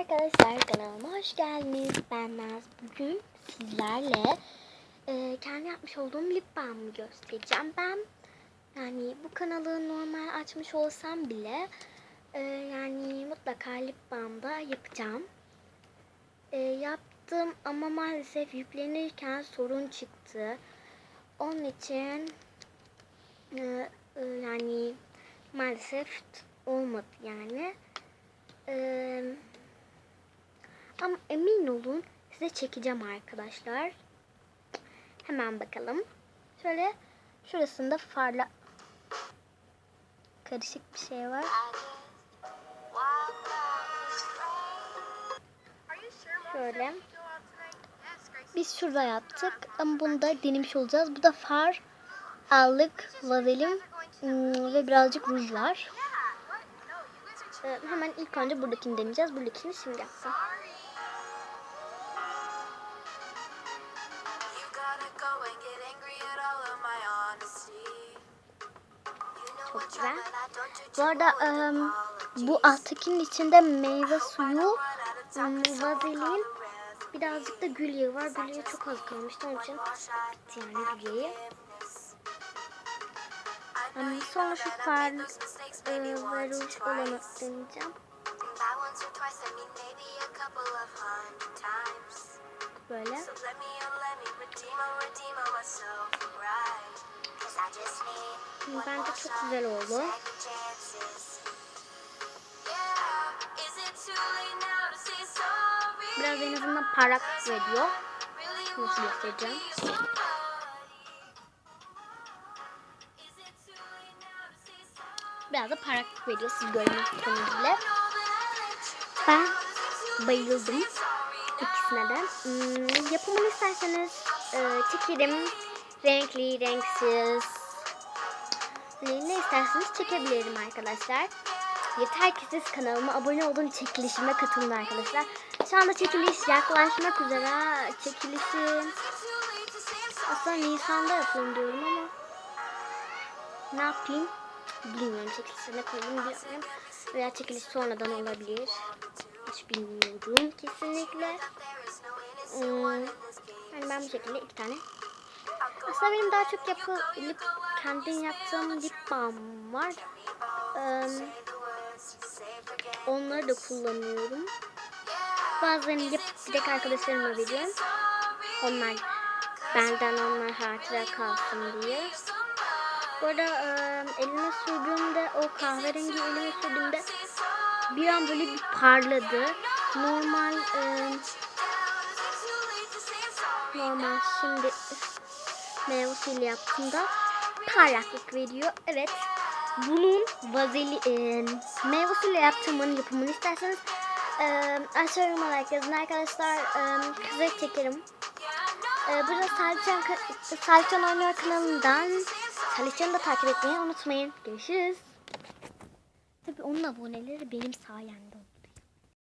Arkadaşlar kanalıma hoş geldiniz. Ben Naz. Bugün sizlerle e, kendi yapmış olduğum lip balmı göstereceğim. Ben yani bu kanalı normal açmış olsam bile e, yani mutlaka lip balm da yapacağım. E, yaptım ama maalesef yüklenirken sorun çıktı. Onun için e, e, yani maalesef olmadı yani. Ee, ama emin olun size çekeceğim arkadaşlar. Hemen bakalım. Şöyle şurasında farla karışık bir şey var. Şöyle. Biz şurada yaptık ama bunu da denemiş olacağız. Bu da far, allık, vazelin ım, ve birazcık ruj var. Ee, hemen ilk önce buradakini deneyeceğiz. Buradakini şimdi yaptım. Çok güzel. Bu arada em, bu alttakinin içinde meyve suyu, em, vazelin, birazcık da gül yağı var. Gül yağı çok az kalmıştı. Onun için bitti yani gül yağı. Em, sonra şu far e, ve ruj olanı deneyeceğim. Böyle. Bence çok güzel oldu. Biraz en azından parlak veriyor. Nasıl göstereceğim? Biraz da parlak veriyor siz görmek istediğinizle. Ben bayıldım ikisine de. Hmm, yapımını isterseniz e, çekerim. Renkli, renksiz. Ne, ne isterseniz çekebilirim arkadaşlar. Yeter ki siz kanalıma abone olun, çekilişime katılın arkadaşlar. Şu anda çekiliş yaklaşmak üzere. Çekilişi aslında Nisan'da yapıyorum diyorum ama ne yapayım bilmiyorum. Çekilişe ne koyayım bilmiyorum. Veya çekiliş sonradan olabilir. Hiç bilmiyorum kesinlikle. Hmm, yani ben bu şekilde iki tane. Aslında benim daha çok yapı, lip, kendim yaptığım lip balm var. Ee, onları da kullanıyorum. Bazılarını yapıp direkt arkadaşlarıma veriyorum. Onlar benden onlar hatıra kalsın diye. Bu arada e, elime sürdüğümde o kahverengi elime sürdüğümde bir an böyle bir parladı. Normal e, normal şimdi meyvesiyle yaptığımda parlaklık veriyor. Evet. Bunun vazeli e, meyvesiyle yaptığımın yapımını isterseniz e, aşağı yoruma like yazın arkadaşlar. E, kıza çekerim. E, burada Salihcan, Salihcan Oynuyor kanalından Salihcan'ı da takip etmeyi unutmayın. Görüşürüz. Tabii onun aboneleri benim sayemde